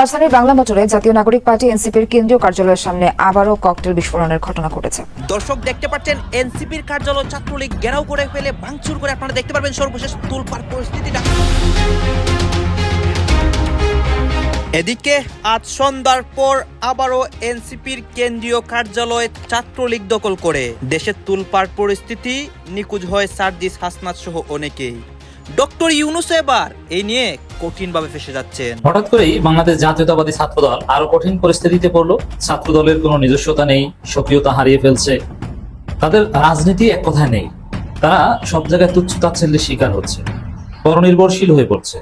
রাজধানীর বাংলা মোটরে জাতীয় নাগরিক পার্টি এনসিপির কেন্দ্রীয় কার্যালয়ের সামনে আবারও ককটেল বিস্ফোরণের ঘটনা ঘটেছে। দর্শক, দেখতে পাচ্ছেন, এনসিপির কার্যালয় ছাত্রলীগ ঘেরাও করে ফেলে, ভাঙচুর করে আপনারা দেখতে পারবেন সর্বশেষ তুলপার পরিস্থিতিটা। এদিকে আজ সন্ধ্যার পর আবারও এনসিপির কেন্দ্রীয় কার্যালয় ছাত্রলীগ দখল করে। দেশের তুলপার পরিস্থিতি নিখোঁজ হয় সার্জিস হাসনাত সহ অনেকেই। ডক্টর ইউনুস এবার এই নিয়ে কঠিনভাবে ফেসে যাচ্ছেন। হঠাৎ করেই বাংলাদেশ জাতীয়তাবাদী ছাত্র দল আরও কঠিন পরিস্থিতিতে পড়ল। ছাত্রদলের কোনো নিজস্বতা নেই, সক্রিয়তা হারিয়ে ফেলছে। তাদের রাজনীতি এক কথায় নেই। তারা সব জায়গায় তুচ্ছ তাচ্ছিল্যের শিকার হচ্ছে। পরনির্ভরশীল হয়ে পড়ছে।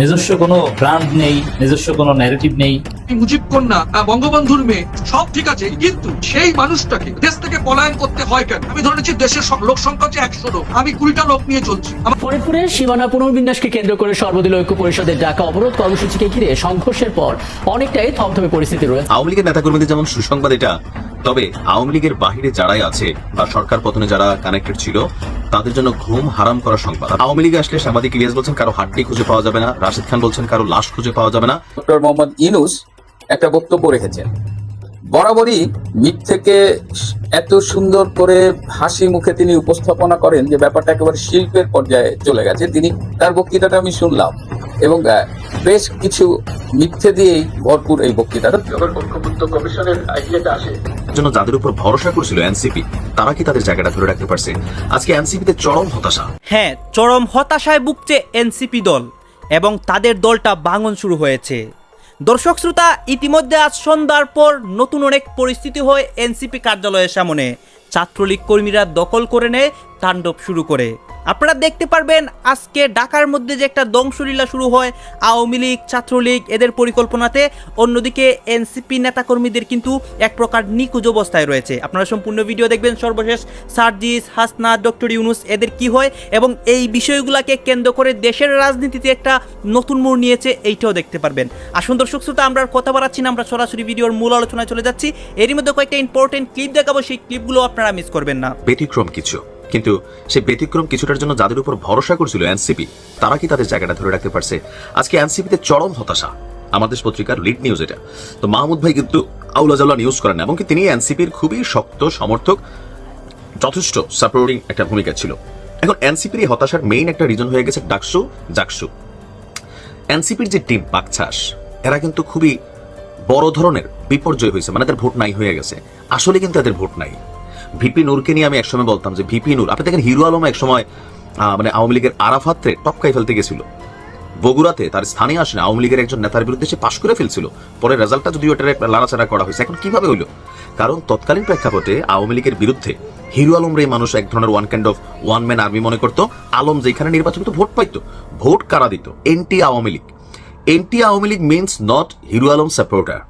নিজস্ব কোনো ব্র্যান্ড নেই নিজস্ব কোনো ন্যারেটিভ নেই। মুজিব কন্যা বঙ্গবন্ধুর মেয়ে সব ঠিক আছে কিন্তু সেই মানুষটাকে দেশ থেকে পলায়ন করতে হয় কেন? আমি ধরে নিচ্ছি দেশের সব লোক সংখ্যা হচ্ছে একশো লোক। আমি কুড়িটা লোক নিয়ে চলছি। আমার ফরিদপুরের সীমানা পুনর্বিন্যাসকে কেন্দ্র করে সর্বদলীয় ঐক্য পরিষদের ডাকা অবরোধ কর্মসূচিকে ঘিরে সংঘর্ষের পর অনেকটাই থমথমে পরিস্থিতি রয়েছে। আওয়ামী লীগের নেতাকর্মীদের যেমন সুসংবাদ এটা তবে আওয়ামী লীগের বাহিরে যারাই আছে বা সরকার পতনে যারা কানেক্টেড ছিল তাদের জন্য ঘুম হারাম করা সংবাদ। আওয়ামী লীগে আসলে সাংবাদিক ইলিয়াস বলছেন কারও হাড্ডি খুঁজে পাওয়া যাবে না। রাশিদ খান বলছেন কারও লাশ খুঁজে পাওয়া যাবে না। ডক্টর মোহাম্মদ ইনুস একটা বক্তব্য রেখেছেন। বরাবরই মিথ থেকে এত সুন্দর করে হাসি মুখে তিনি উপস্থাপনা করেন যে ব্যাপারটা একেবারে শিল্পের পর্যায়ে চলে গেছে। তিনি তার বক্তৃতাটা আমি শুনলাম এবং আহ, বেশ কিছু মিথ্যে দিয়েই ভরপুর এই বক্তৃতাটা। ঐক্যবদ্ধ কমিশনের আইডিয়াটা আসে জন্য যাদের উপর ভরসা করছিল এনসিপি, তারা কি তাদের জায়গাটা ধরে রাখতে পারছে? আজকে এনসিপিতে চরম হতাশা। হ্যাঁ চরম হতাশায় ভুগছে এনসিপি দল এবং তাদের দলটা ভাঙন শুরু হয়েছে। দর্শক শ্রোতা, ইতিমধ্যে আজ সন্ধ্যার পর নতুন অনেক পরিস্থিতি হয় এনসিপি কার্যালয়ের সামনে। ছাত্রলীগ কর্মীরা দখল করে নেয় তাণ্ডব শুরু করে। আপনারা দেখতে পারবেন আজকে ঢাকার মধ্যে যে একটা দংশলীলা শুরু হয়, আওয়ামী লীগ, ছাত্রলীগ, এদের পরিকল্পনাতে। অন্যদিকে এনসিপি নেতাকর্মীদের কিন্তু এক প্রকার নিকুজ অবস্থায় রয়েছে। আপনারা সম্পূর্ণ ভিডিও দেখবেন, সর্বশেষ সার্জিস হাসনা ডক্টর ইউনুস, এদের কি হয় এবং এই বিষয়গুলোকে কেন্দ্র করে দেশের রাজনীতিতে একটা নতুন মোড় নিয়েছে, এইটাও দেখতে পারবেন। আসুন দর্শক শ্রোতা, আমরা কথা বাড়াচ্ছি না, আমরা সরাসরি ভিডিওর মূল আলোচনায় চলে যাচ্ছি। এরই মধ্যে কয়েকটা ইম্পর্টেন্ট ক্লিপ দেখাবো, সেই ক্লিপগুলো আপনারা মিস করবেন না। ব্যতিক্রম কিছু। কিন্তু সেই ব্যতিক্রম কিছুটার জন্য যাদের উপর ভরসা করছিল এনসিপি, তারা কি তাদের জায়গাটা ধরে রাখতে পারছে? আজকে এনসিপিতে চরম হতাশা। আমাদের পত্রিকার লিড নিউজ এটা। তো মাহমুদ ভাই কিন্তু আউলা জাউলা নিউজ করেন এবং কি তিনি এনসিপির খুবই শক্ত সমর্থক, যথেষ্ট সাপোর্টিং একটা ভূমিকা ছিল। এখন এনসিপির এই হতাশার মেইন একটা রিজন হয়ে গেছে ডাকসু, জাকসু। এনসিপির যে টিম বাকছাস, এরা কিন্তু খুবই বড় ধরনের বিপর্যয় হয়েছে মানে তাদের ভোট নাই হয়ে গেছে। আসলে কিন্তু তাদের ভোট নাই। ভিপি নূরকে নিয়ে আমি একসময় বলতাম যে, ভিপি নূর, আপনি দেখেন হিরো আলম একসময় মানে আওয়ামী লীগের আরাফাত্রে টপকাই ফেলতে গেছিল। বগুড়াতে তার স্থানীয় আসেন, আওয়ামী লীগের একজন নেতার বিরুদ্ধে সে পাশ করে ফেলছিল। পরে রেজাল্টটা যদিও এটা লাড়াচাড়া করা হয়েছে, এখন কীভাবে হলো কারণ তৎকালীন প্রেক্ষাপটে আওয়ামী লীগের বিরুদ্ধে হিরো আলম রে মানুষ এক ধরনের one kind of one man army মনে করতো। আলম যেখানে নির্বাচন ভোট পাইতো। ভোট কারা দিত? Anti Awami League. Anti Awami League means not Hero Alam supporter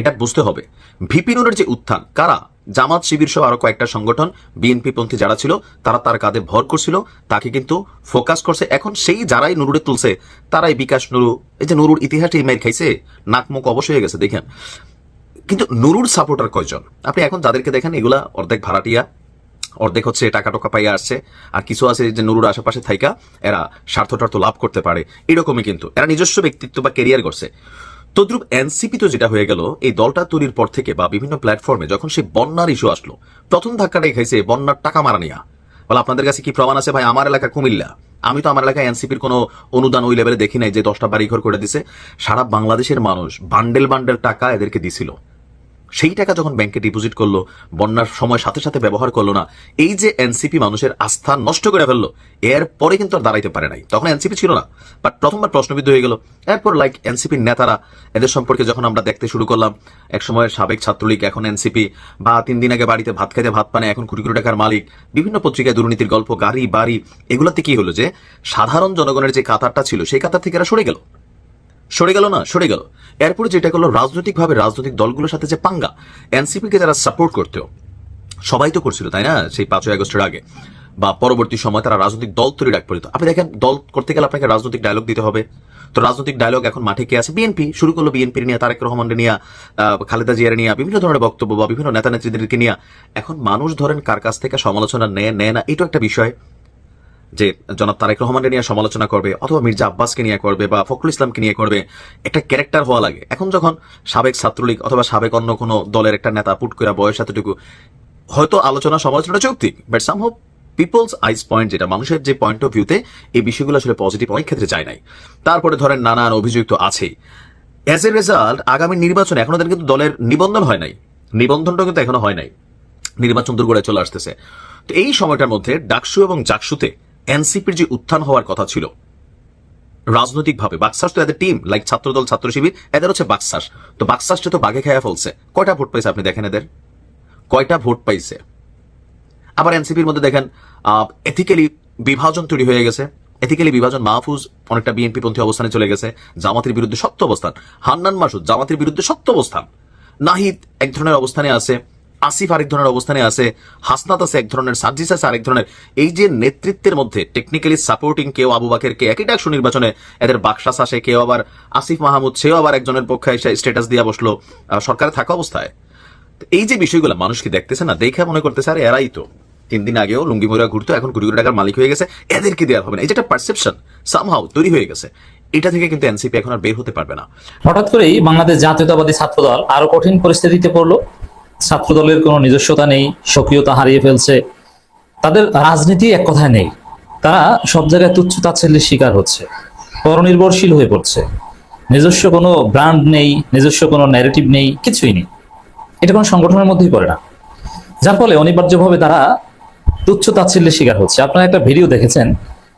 এটা বুঝতে হবে। ভিপি নুরের যে উত্থান, কারা? জামাত শিবির সহ আরও কয়েকটা সংগঠন, বিএনপি পন্থী যারা ছিল, তারা তার কাঁধে ভর করছিল, তাকে কিন্তু ফোকাস করছে। এখন সেই যারাই নুরুরে তুলছে, তারাই বিকাশ নুরু, এই যে নুরুর ইতিহাসে মেয়ের খাইছে, নাক মুখ হয়ে গেছে, দেখেন। কিন্তু নুরুর সাপোর্টার কয়জন? আপনি এখন যাদেরকে দেখেন, এগুলা অর্ধেক ভাড়াটিয়া, অর্ধেক হচ্ছে টাকা টাকা পাইয়া আসছে, আর কিছু আছে যে নুরুর আশেপাশে থাইকা, এরা স্বার্থ টার্থ লাভ করতে পারে, এরকমই কিন্তু। এরা নিজস্ব ব্যক্তিত্ব বা কেরিয়ার করছে তদ্রুপ এনসিপি তো যেটা হয়ে গেল, এই দলটা তৈরির পর থেকে বা বিভিন্ন প্ল্যাটফর্মে যখন সেই বন্যার ইস্যু আসলো, প্রথম ধাক্কাটাই খাইছে বন্যার টাকা মারা নিয়া। বলে, আপনাদের কাছে কি প্রমাণ আছে? ভাই, আমার এলাকা কুমিল্লা। আমি তো আমার এলাকায় এনসিপির কোনো অনুদান ওই লেভেলে দেখি নাই যে দশটা বাড়িঘর করে দিছে। সারা বাংলাদেশের মানুষ বান্ডেল বান্ডেল টাকা এদেরকে দিছিল। সেই টাকা যখন ব্যাংকে ডিপোজিট করল, বন্যার সময় সাথে সাথে ব্যবহার করল না, এই যে এনসিপি মানুষের আস্থা নষ্ট করে ফেলল, এর পরে কিন্তু আর দাঁড়াইতে পারে নাই। তখন এনসিপি ছিল না। বাট প্রথমবার প্রশ্নবিদ্ধ হয়ে গেল। এরপর লাইক এনসিপির নেতারা, এদের সম্পর্কে যখন আমরা দেখতে শুরু করলাম এক সময় সাবেক ছাত্রলীগ, এখন এনসিপি বা তিন দিন আগে বাড়িতে ভাত খাইতে ভাত পানে, এখন কোটি কোটি টাকার মালিক, বিভিন্ন পত্রিকায় দুর্নীতির গল্প, গাড়ি, বাড়ি, এগুলোতে কি হলো যে, সাধারণ জনগণের যে কাতারটা ছিল, সেই কাতার থেকে এরা সরে গেল। সরে গেল না, সরে গেল। এরপরে যেটা করল, রাজনৈতিকভাবে রাজনৈতিক দলগুলোর সাথে যে পাঙ্গা এনসিপি কে যারা সাপোর্ট করতো সবাই তো করছিল, তাই না? সেই পাঁচই আগস্টের আগে। বা পরবর্তী সময় তারা রাজনৈতিক দল তৈরি ডাক পড়িত আপনি দেখেন, দল করতে গেলে আপনাকে রাজনৈতিক ডায়লগ দিতে হবে। তো রাজনৈতিক ডায়লগ এখন মাঠে কে আছে? বিএনপি। শুরু করল বিএনপি নিয়ে, তারেক রহমান নিয়ে খালেদা জিয়ার নিয়ে, বিভিন্ন ধরনের বক্তব্য বা বিভিন্ন নেতা নেত্রীদেরকে নিয়ে। এখন মানুষ ধরেন কার কাছ থেকে সমালোচনা নেয় নেয় না, এটাও একটা বিষয়। যে জনাব তারেক রহমানকে নিয়ে সমালোচনা করবে অথবা মির্জা আব্বাসকে নিয়ে করবে বা ফখরুল ইসলামকে নিয়ে করবে, একটা ক্যারেক্টার হওয়া লাগে। এখন যখন সাবেক ছাত্রলীগ অথবা সাবেক অন্য কোনো দলের একটা নেতা পুট করে বয়স এতটুকু, হয়তো আলোচনা সমালোচনা যৌক্তিক but somehow people's eyes point যেটা, মানুষের যে পয়েন্ট অফ ভিউতে এই বিষয়গুলো আসলে পজিটিভ অনেক ক্ষেত্রে যায় নাই। তারপরে ধরেন নানান অভিযোগ তো আছেই। অ্যাজ এ রেজাল্ট আগামী নির্বাচনে এখনও তাদের কিন্তু দলের নিবন্ধন হয় নাই। নিবন্ধনটা কিন্তু এখনও হয় নাই। নির্বাচন দুর্গড়ায় চলে আসতেছে। তো এই সময়টার মধ্যে ডাকসু এবং জাকসুতে এনসিপির যে উত্থান হওয়ার কথা ছিল, রাজনৈতিকভাবে বাক্সাস তো এদের টিম লাইক ছাত্রদল, ছাত্র শিবির, এদের হচ্ছে বাক্সাস। তো বাক্সাসটা তো বাঘে খেয়া ফেলছে। কয়টা ভোট পাইছে আপনি দেখেন এদের? কয়টা ভোট পাইছে? আবার এনসিপির মধ্যে দেখেন এথিক্যালি বিভাজন তৈরি হয়ে গেছে। এথিক্যালি বিভাজন মাহফুজ, অনেকটা বিএনপি পন্থী অবস্থানে চলে গেছে। জামাতের বিরুদ্ধে শক্ত অবস্থান। হান্নান মাসুদ, জামাতের বিরুদ্ধে শক্ত অবস্থান। নাহিদ এক ধরনের অবস্থানে আছে। আসিফ আরেক ধরনের অবস্থানে আছে, হাসনাত আছে এক ধরনের, সার্জিস আছে আরেক ধরনের। এই যে নেতৃত্বের মধ্যে টেকনিক্যালি সাপোর্টিং কেউ আবু বাকের, কে একই ডাকসু নির্বাচনে এদের বাকশাস আসে, কেউ আবার আসিফ মাহমুদ, সেও আবার একজনের পক্ষে এসে স্ট্যাটাস দিয়ে বসল সরকারে থাকা অবস্থায়। এই যে বিষয়গুলো মানুষ কি দেখতেছে না? দেখে মনে করতেছে, আরে এরাই তো। তিন দিন আগেও লুঙ্গি মরিয়া ঘুরতো, এখন কোটি কোটি টাকার মালিক হয়ে গেছে, এদেরকে দেওয়া হবে না। এই যে একটা পারসেপশন সামহাও তৈরি হয়ে গেছে। এটা থেকে কিন্তু এনসিপি এখন আর বের হতে পারবে না। হঠাৎ করেই বাংলাদেশ জাতীয়তাবাদী ছাত্রদল আরও কঠিন পরিস্থিতিতে পড়ল। ছাত্রদলের কোনো নিজস্বতা নেই, সক্রিয়তা হারিয়ে ফেলছে। তাদের রাজনীতি এক কথায় নেই। তারা সব জায়গায় তুচ্ছ তাচ্ছিল্যের শিকার হচ্ছে, পরনির্ভরশীল হয়ে পড়ছে। নিজস্ব কোনো ব্র্যান্ড নেই, নিজস্ব কোনো ন্যারেটিভ নেই, কিছুই নেই। এটা কোনো সংগঠনের মধ্যেই পড়ে না। যার ফলে অনিবার্যভাবে তারা তুচ্ছ তাচ্ছিল্যের শিকার হচ্ছে। আপনারা একটা ভিডিও দেখেছেন,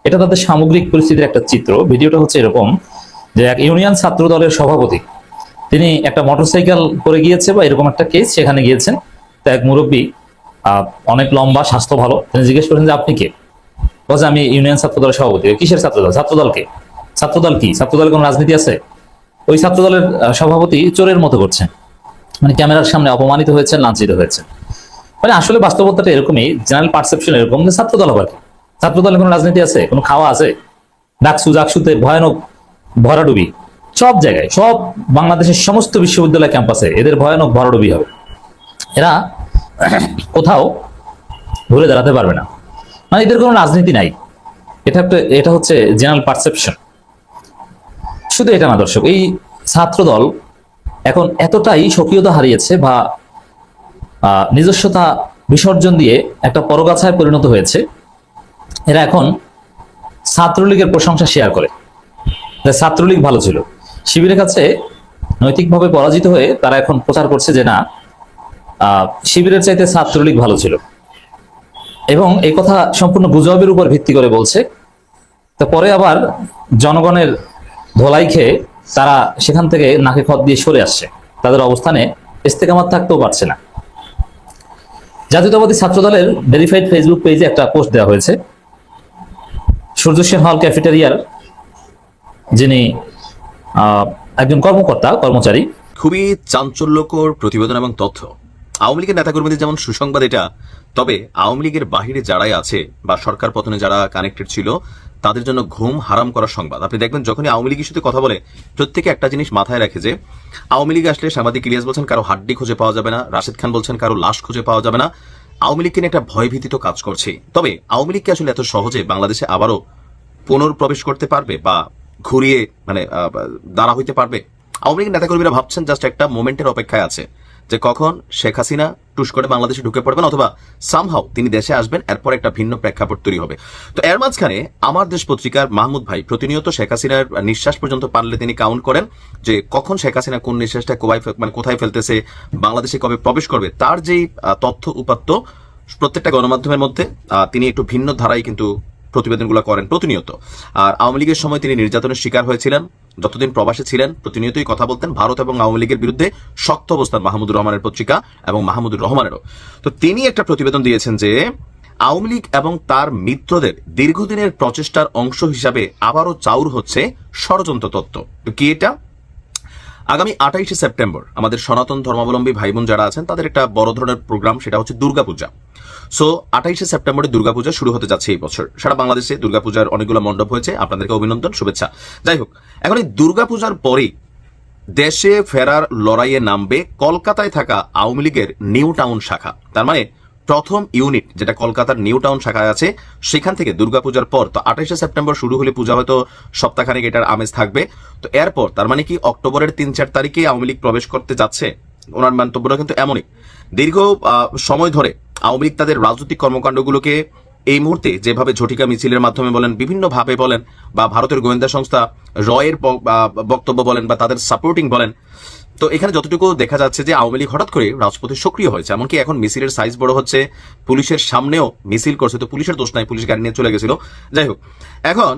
এটা তাদের সামগ্রিক পরিস্থিতির একটা চিত্র। ভিডিওটা হচ্ছে এরকম যে এক ইউনিয়ন ছাত্র দলের সভাপতি তিনি একটা মোটরসাইকেল করে গিয়েছে বা এরকম একটা কেস সেখানে গিয়েছেন। তো এক মুরব্বী অনেক লম্বা, স্বাস্থ্য ভালো। তিনি জিজ্ঞেস করেন যে, আপনি কে? বলছে, আমি ইউনিয়ন ছাত্র দলের সভাপতি কিসের ছাত্রদল? ছাত্রদল কে? ছাত্রদল কি? ছাত্রদলের কোনো রাজনীতি আছে? ওই ছাত্রদলের সভাপতি চোরের মতো করছেন। মানে ক্যামেরার সামনে অপমানিত হয়েছেন, লাঞ্ছিত হয়েছেন। মানে আসলে বাস্তবতাটা এরকমই জেনারেল পারসেপশন এরকম যে ছাত্রদল কি। ছাত্রদলের কোনো রাজনীতি আছে? কোনো খাওয়া আছে? ডাকসু জাকসুতে ভয়ানক ভরাডুবি। সব জায়গায়, সব বাংলাদেশের সমস্ত বিশ্ববিদ্যালয় ক্যাম্পাসে এদের ভয়ানক ভরাডুবি হবে। এরা কোথাও ঘুরে দাঁড়াতে পারবে না। মানে এদের কোনো রাজনীতি নাই। এটা এটা হচ্ছে জেনারেল পারসেপশন শুধু এটা না দর্শক, এই ছাত্রদল এখন এতটাই সক্রিয়তা হারিয়েছে বা নিজস্বতা বিসর্জন দিয়ে একটা পরগাছায় পরিণত হয়েছে। এরা এখন ছাত্রলীগের প্রশংসা শেয়ার করে। ছাত্রলীগ ভালো ছিল। শিবিরের কাছে নৈতিকভাবে পরাজিত হয়ে তারা এখন প্রচার করছে যে না শিবিরের চাইতে ছাত্রলীগ ভালো ছিল। এবং এই কথা সম্পূর্ণ গুজবের উপর ভিত্তি করে বলছে। তো পরে আবার জনগণের ধোলাই খেয়ে তারা সেখান থেকে নাকে খত দিয়ে সরে আসছে। তাদের অবস্থানে ইস্তেকামাত থাকতেও পারছে না। জাতীয়তাবাদী ছাত্রদলের ভেরিফাইড ফেসবুক পেজে একটা পোস্ট দেওয়া হয়েছে। সূর্য সেন হল ক্যাফেটেরিয়ার, যিনি একজন কর্মকর্তা, কর্মচারী। খুবই চাঞ্চল্যকর প্রতিবেদন এবং তথ্য। আওয়ামী লীগের নেতাকর্মীদের যেমন সুসংবাদ এটা, তবে আওয়ামী লীগের বাহিরে যারাই আছে বা সরকার পতনে যারা কানেক্টেড ছিল, তাদের জন্য ঘুম হারাম করার সংবাদ। আপনি দেখবেন যখনই আওয়ামী লীগের সাথে কথা বলে, প্রত্যেকে একটা জিনিস মাথায় রাখে যে, আওয়ামী লীগ আসলে সাংবাদিক ইলিয়াস বলছেন কারও হাড্ডি খুঁজে পাওয়া যাবে না, রাশেদ খান বলছেন কারও লাশ খুঁজে পাওয়া যাবে না। আওয়ামী লীগকে নিয়ে একটা ভয়ভীতি তো কাজ করছে। তবে আওয়ামী লীগকে আসলে এত সহজে বাংলাদেশে আবারও পুনর্প্রবেশ করতে পারবে বা ঘুরিয়ে মানে দাঁড়া হইতে পারবে? আওয়ামী লীগের নেতাকর্মীরা ভাবছেন জাস্ট একটা মোমেন্টের অপেক্ষায় আছে, যে কখন শেখ হাসিনা টুস করে বাংলাদেশে ঢুকে পড়বেন অথবা সামহাও তিনি দেশে আসবেন, এরপর একটা ভিন্ন প্রেক্ষাপট তৈরি হবে। তো এর মাঝখানে আমার দেশ পত্রিকার মাহমুদ ভাই প্রতিনিয়ত শেখ হাসিনার নিঃশ্বাস পর্যন্ত পারলে তিনি কাউন্ট করেন, যে কখন শেখ হাসিনা কোন নিঃশ্বাসটা ফেল- মানে কোথায় ফেলতেছে, বাংলাদেশে কবে প্রবেশ করবে, তার যেই তথ্য উপাত্ত প্রত্যেকটা গণমাধ্যমের মধ্যে তিনি একটু ভিন্ন ধারায় কিন্তু প্রতিবেদনগুলো করেন প্রতিনিয়ত। আর আওয়ামী লীগের সময় তিনি নির্যাতনের শিকার হয়েছিলেন। যতদিন প্রবাসে ছিলেন, প্রতিনিয়তই কথা বলতেন ভারত এবং আওয়ামী লীগের বিরুদ্ধে শক্ত অবস্থান মাহমুদুর রহমানের পত্রিকা এবং মাহমুদুর রহমানেরও। তো তিনি একটা প্রতিবেদন দিয়েছেন যে, আওয়ামী লীগ এবং তার মিত্রদের দীর্ঘদিনের প্রচেষ্টার অংশ হিসাবে আবারও চাউর হচ্ছে ষড়যন্ত্র তত্ত্ব। তো কি এটা? আগামী আঠাইশে সেপ্টেম্বর আমাদের সনাতন ধর্মাবলম্বী ভাই বোন যারা আছেন, তাদের একটা বড় ধরনের প্রোগ্রাম, সেটা হচ্ছে দুর্গাপূজা। সো আঠাইশে সেপ্টেম্বরে দুর্গাপূজা শুরু হতে যাচ্ছে এই বছর। সারা বাংলাদেশে দুর্গাপূজার অনেকগুলো মণ্ডপ হয়েছে। আপনাদেরকে অভিনন্দন, শুভেচ্ছা। যাই হোক, এখন এই দুর্গাপূজার পরেই দেশে ফেরার লড়াইয়ে নামবে কলকাতায় থাকা আওয়ামী লীগের নিউ টাউন শাখা। তার মানে প্রথম ইউনিট যেটা কলকাতার নিউ টাউন শাখায় আছে, সেখান থেকে দুর্গাপূজার পর তো আঠাশে সেপ্টেম্বর শুরু হলে পূজা হয়তো সপ্তাহখানেক এটার আমেজ থাকবে। তো এরপর, তার মানে কি অক্টোবরের তিন চার তারিখে আওয়ামী লীগ প্রবেশ করতে যাচ্ছে? ওনার মন্তব্যটা কিন্তু এমনই। দীর্ঘ সময় ধরে আওয়ামী লীগ তাদের রাজনৈতিক কর্মকাণ্ডগুলোকে এই মুহূর্তে যেভাবে ঝটিকা মিছিলের মাধ্যমে বলেন বিভিন্ন ভাবে বলেন, বা ভারতের গোয়েন্দা সংস্থা রয়ের বক্তব্য বলেন, বা তাদের সাপোর্টিং বলেন তো এখানে যতটুকু দেখা যাচ্ছে যে আওয়ামী লীগ হঠাৎ করে রাজপথে সক্রিয় হয়েছে, এমনকি এখন মিছিলের সাইজ বড় হচ্ছে, পুলিশের সামনেও মিছিল করছে, তো পুলিশের দোষ নাই, পুলিশ গাড়ি নিয়ে চলে গেছিল। যাই হোক, এখন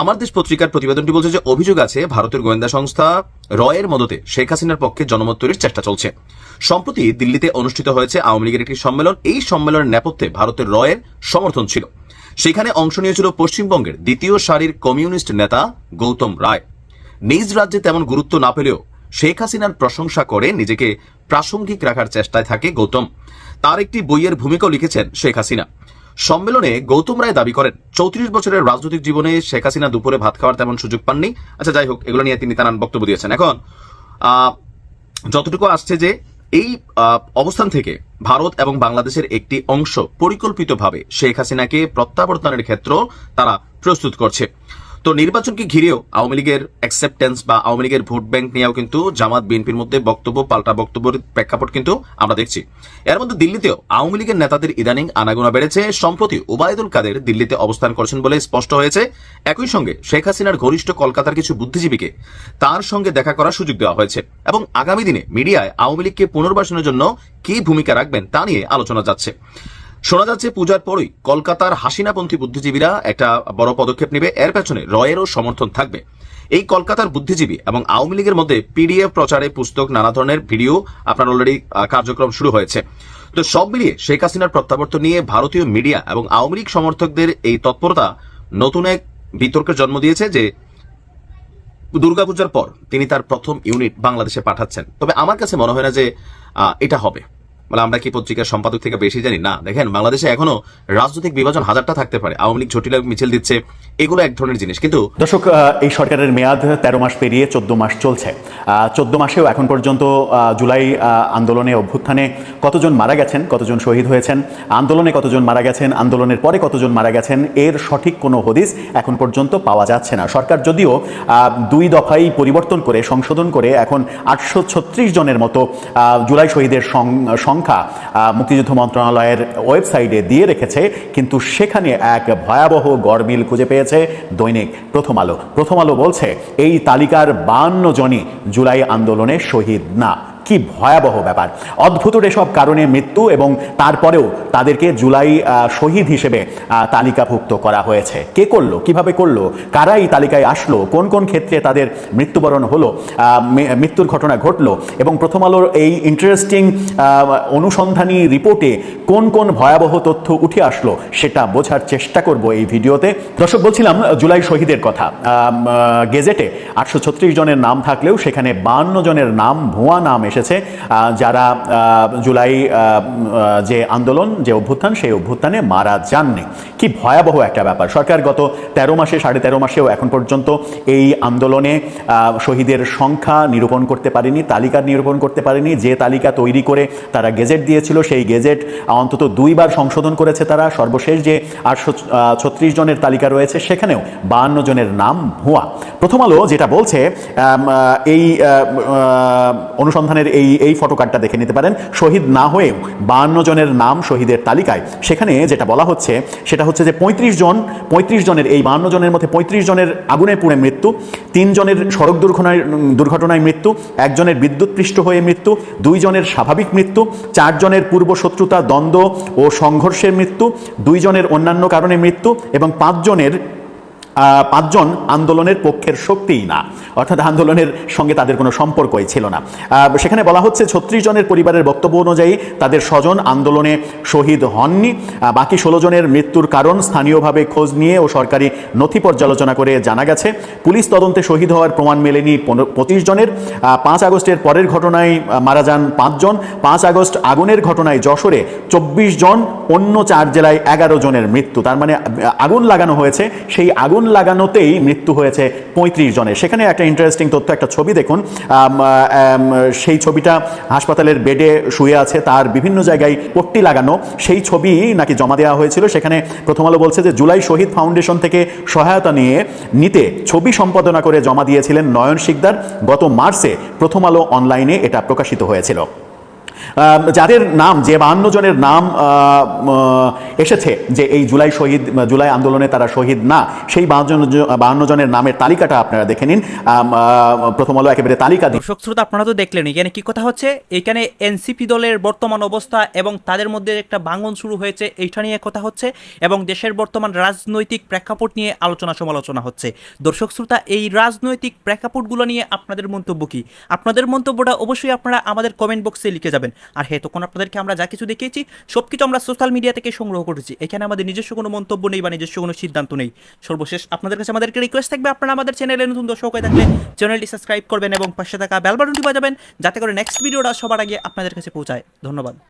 আমার দেশ পত্রিকার প্রতিবেদনটি বলছে যে অভিযোগ আছে, ভারতের গোয়েন্দা সংস্থা রয়ের মদতে শেখ হাসিনার পক্ষে জনমত তৈরির চেষ্টা চলছে। সম্প্রতি দিল্লিতে অনুষ্ঠিত হয়েছে আওয়ামী লীগের একটি সম্মেলন, এই সম্মেলনের নেপথ্যে ভারতের রয়ের সমর্থন ছিল। সেখানে অংশ নিয়েছিল পশ্চিমবঙ্গের দ্বিতীয় সারির কমিউনিস্ট নেতা গৌতম রায়। নিজ রাজ্যে তেমন গুরুত্ব না পেলেও শেখ হাসিনার প্রশংসা করে নিজেকে প্রাসঙ্গিক রাখার চেষ্টায় থাকে গৌতম। তার একটি বইয়ের ভূমিকাও লিখেছেন শেখ হাসিনা। সম্মেলনে গৌতম রায় দাবি করেন, চৌত্রিশ বছরের রাজনৈতিক জীবনে শেখ হাসিনা দুপুরে ভাত খাওয়ার তেমন সুযোগ পাননি। আচ্ছা যাই হোক, এগুলো নিয়ে তিনি নানান বক্তব্য দিয়েছেন। এখন যতটুকু আসছে যে এই অবস্থান থেকে ভারত এবং বাংলাদেশের একটি অংশ পরিকল্পিতভাবে শেখ হাসিনাকে প্রত্যাবর্তনের ক্ষেত্র তারা প্রস্তুত করছে। তো নির্বাচনকে ঘিরেও আওয়ামী লীগের অ্যাকসেপ্টেন্স বা আওয়ামী লীগের ভোট ব্যাংক নিয়েও কিন্তু জামাত, বিএনপির মধ্যে বক্তব্য, পাল্টা বক্তব্যের প্রেক্ষাপট কিন্তু আমরা দেখছি। এর মধ্যে দিল্লিতেও আওয়ামী লীগের নেতাদের ইদানিং আনাগোনা বেড়েছে। সম্প্রতি ওবায়দুল কাদের দিল্লিতে অবস্থান করছেন বলে স্পষ্ট হয়েছে। একই সঙ্গে শেখ হাসিনার ঘনিষ্ঠ কলকাতার কিছু বুদ্ধিজীবীকে তার সঙ্গে দেখা করার সুযোগ দেওয়া হয়েছে এবং আগামী দিনে মিডিয়ায় আওয়ামী লীগকে পুনর্বাসনের জন্য কি ভূমিকা রাখবেন তা নিয়ে আলোচনা যাচ্ছে। শোনা যাচ্ছে পূজার পরই কলকাতার হাসিনাপন্থী বুদ্ধিজীবীরা একটা বড় পদক্ষেপ নেবে। এর পেছনে রয়েরও সমর্থন থাকবে। এই কলকাতার বুদ্ধিজীবী এবং আওয়ামী লীগের মধ্যে পিডিএফ প্রচারে পুস্তক, নানা ধরনের ভিডিও আপনার অলরেডি কার্যক্রম শুরু হয়েছে। তো সব মিলিয়ে শেখ হাসিনার প্রত্যাবর্তন নিয়ে ভারতীয় মিডিয়া এবং আওয়ামী লীগ সমর্থকদের এই তৎপরতা নতুন এক বিতর্কের জন্ম দিয়েছে যে দুর্গাপূজার পর তিনি তার প্রথম ইউনিট বাংলাদেশে পাঠাচ্ছেন। তবে আমার কাছে মনে হয় না যে এটা হবে। মানে আমরা কি পত্রিকার সম্পাদক থেকে বেশি জানি? না, দেখেন বাংলাদেশে এখনও রাজনৈতিক বিভাজন হাজারটা থাকতে পারে। আওয়ামী লীগ, জটিল, মিছিল দিচ্ছে, এগুলো এক ধরনের জিনিস। কিন্তু দর্শক এই সরকারের মেয়াদ তেরো মাস পেরিয়ে চোদ্দ মাস চলছে। চোদ্দ মাসেও এখন পর্যন্ত জুলাই আন্দোলনে অভ্যুত্থানে কতজন মারা গেছেন, কতজন শহীদ হয়েছেন, আন্দোলনে কতজন মারা গেছেন, আন্দোলনের পরে কতজন মারা গেছেন, এর সঠিক কোনো হদিস এখন পর্যন্ত পাওয়া যাচ্ছে না। সরকার যদিও দুই দফাই পরিবর্তন করে, সংশোধন করে এখন আটশো ছত্রিশ জনের মতো জুলাই শহীদের সং- সংখ্যা মুক্তিযুদ্ধ মন্ত্রণালয়ের ওয়েবসাইটে দিয়ে রেখেছে, কিন্তু সেখানে এক ভয়াবহ গরমিল খুঁজে পেয়েছে দৈনিক প্রথম আলো। প্রথম আলো বলছে, এই তালিকার বান্ন জনই জুলাই আন্দোলনে শহীদ না। কি ভয়াবহ ব্যাপার। অদ্ভুত এসব কারণে মৃত্যু এবং তারপরেও তাদেরকে জুলাই শহীদ হিসেবে তালিকাভুক্ত করা হয়েছে। কে করল? কীভাবে করল? কারা এই তালিকায় আসলো? কোন কোন ক্ষেত্রে তাদের মৃত্যুবরণ হলো? মৃত্যুর ঘটনা ঘটলো? এবং প্রথম আলোর এই ইন্টারেস্টিং অনুসন্ধানী রিপোর্টে কোন কোন ভয়াবহ তথ্য উঠে আসলো সেটা বোঝার চেষ্টা করব এই ভিডিওতে। দর্শক, বলছিলাম, জুলাই শহীদের কথা। গেজেটে আটশো ছত্রিশ জনের নাম থাকলেও সেখানে বান্ন জনের নাম ভুয়া নাম এসেছে। যারা জুলাই যে আন্দোলন যে অভ্যুত্থান সেই অভ্যুত্থানে মারা যাননি। কি ভয়াবহ একটা ব্যাপার। সরকার গত তেরো মাসে সাড়ে তেরো মাসেও এখন পর্যন্ত এই আন্দোলনে শহীদের সংখ্যা নিরূপণ করতে পারেনি তালিকা নিরূপণ করতে পারেনি। যে তালিকা তৈরি করে তারা গেজেট দিয়েছিল সেই গেজেট অন্তত দুইবার সংশোধন করেছে তারা। সর্বশেষ যে আটশো ছত্রিশ জনের তালিকা রয়েছে সেখানেও বাহান্ন জনের নাম ভুয়া। প্রথম আলো যেটা বলছে এই আহ, অনুসন্ধানের এই এই ফটোকার্ডটা দেখে নিতে পারেন। শহীদ না হয়েও বাহান্ন জনের নাম শহীদের তালিকায়। সেখানে যেটা বলা হচ্ছে, সেটা হচ্ছে যে পঁয়ত্রিশ জন, পঁয়ত্রিশ জনের এই বাহান্ন জনের মধ্যে পঁয়ত্রিশ জনের আগুনে পুড়ে মৃত্যু, তিন জনের সড়ক দুর্ঘটনায় দুর্ঘটনায় মৃত্যু একজনের বিদ্যুৎপৃষ্ট হয়ে মৃত্যু দুইজনের স্বাভাবিক মৃত্যু চারজনের পূর্ব শত্রুতা দ্বন্দ্ব ও সংঘর্ষের মৃত্যু দুইজনের অন্যান্য কারণে মৃত্যু এবং পাঁচজনের পাঁচজন আন্দোলনের পক্ষের শক্তিই না। অর্থাৎ আন্দোলনের সঙ্গে তাদের কোনো সম্পর্কই ছিল না। সেখানে বলা হচ্ছে ছত্রিশ জনের পরিবারের বক্তব্য অনুযায়ী তাদের স্বজন আন্দোলনে শহীদ হননি। বাকি ষোলো জনের মৃত্যুর কারণ স্থানীয়ভাবে খোঁজ নিয়ে ও সরকারি নথি পর্যালোচনা করে জানা গেছে। পুলিশ তদন্তে শহীদ হওয়ার প্রমাণ মেলেনি পঁচিশ জনের। পাঁচ আগস্টের পরের ঘটনায় মারা যান পাঁচজন। পাঁচ আগস্ট আগুনের ঘটনায় যশোরে চব্বিশ জন, অন্য চার জেলায় এগারো জনের মৃত্যু। তার মানে আগুন লাগানো হয়েছে। সেই আগুন আগুন লাগানোতেই মৃত্যু হয়েছে পঁয়ত্রিশ জনের। সেখানে একটা ইন্টারেস্টিং তথ্য, একটা ছবি দেখুন। সেই ছবিটা হাসপাতালের বেডে শুয়ে আছে, তার বিভিন্ন জায়গায় পট্টি লাগানো। সেই ছবি নাকি জমা দেওয়া হয়েছিল। সেখানে প্রথম আলো বলছে যে, জুলাই শহীদ ফাউন্ডেশন থেকে সহায়তা নিয়ে নিতে ছবি সম্পাদনা করে জমা দিয়েছিলেন নয়ন শিকদার। গত মার্চে প্রথম আলো অনলাইনে এটা প্রকাশিত হয়েছিল। যাদের নাম, যে বাহান্ন জনের নাম এসেছে যে এই জুলাই শহীদ, জুলাই আন্দোলনে তারা শহীদ না, সেই বাহান্ন জনের নামের তালিকাটা আপনারা দেখে নিন। প্রথম আলো একেবারে তালিকা দর্শক শ্রোতা, আপনারা তো দেখলেন, এখানে কি কথা হচ্ছে? এখানে এনসিপি দলের বর্তমান অবস্থা এবং তাদের মধ্যে একটা ভাঙন শুরু হয়েছে, এইটা নিয়ে কথা হচ্ছে এবং দেশের বর্তমান রাজনৈতিক প্রেক্ষাপট নিয়ে আলোচনা সমালোচনা হচ্ছে। দর্শক শ্রোতা, এই রাজনৈতিক প্রেক্ষাপটগুলো নিয়ে আপনাদের মন্তব্য কি? আপনাদের মন্তব্যটা অবশ্যই আপনারা আমাদের কমেন্ট বক্সে লিখে যাবেন। আর তখন আপনাদেরকে আমরা যা কিছু দেখিয়েছি সব কিছু আমরা সোশ্যাল মিডিয়া থেকে সংগ্রহ করেছি। এখানে আমাদের নিজস্ব কোনো মন্তব্য নেই বা নিজস্ব কোনো সিদ্ধান্ত নেই। সর্বশেষ আপনাদের কাছে আমাদেরকে রিকোয়েস্ট থাকবে, আপনারা আমাদের চ্যানেলে নতুন দর্শক হয়ে থাকলে চ্যানেলটি সাবস্ক্রাইব করবেন এবং পাশে থাকা বেল বাটনটি বাজাবেন, যাতে করে নেক্সট ভিডিওটা সবার আগে আপনাদের কাছে পৌঁছায়। ধন্যবাদ।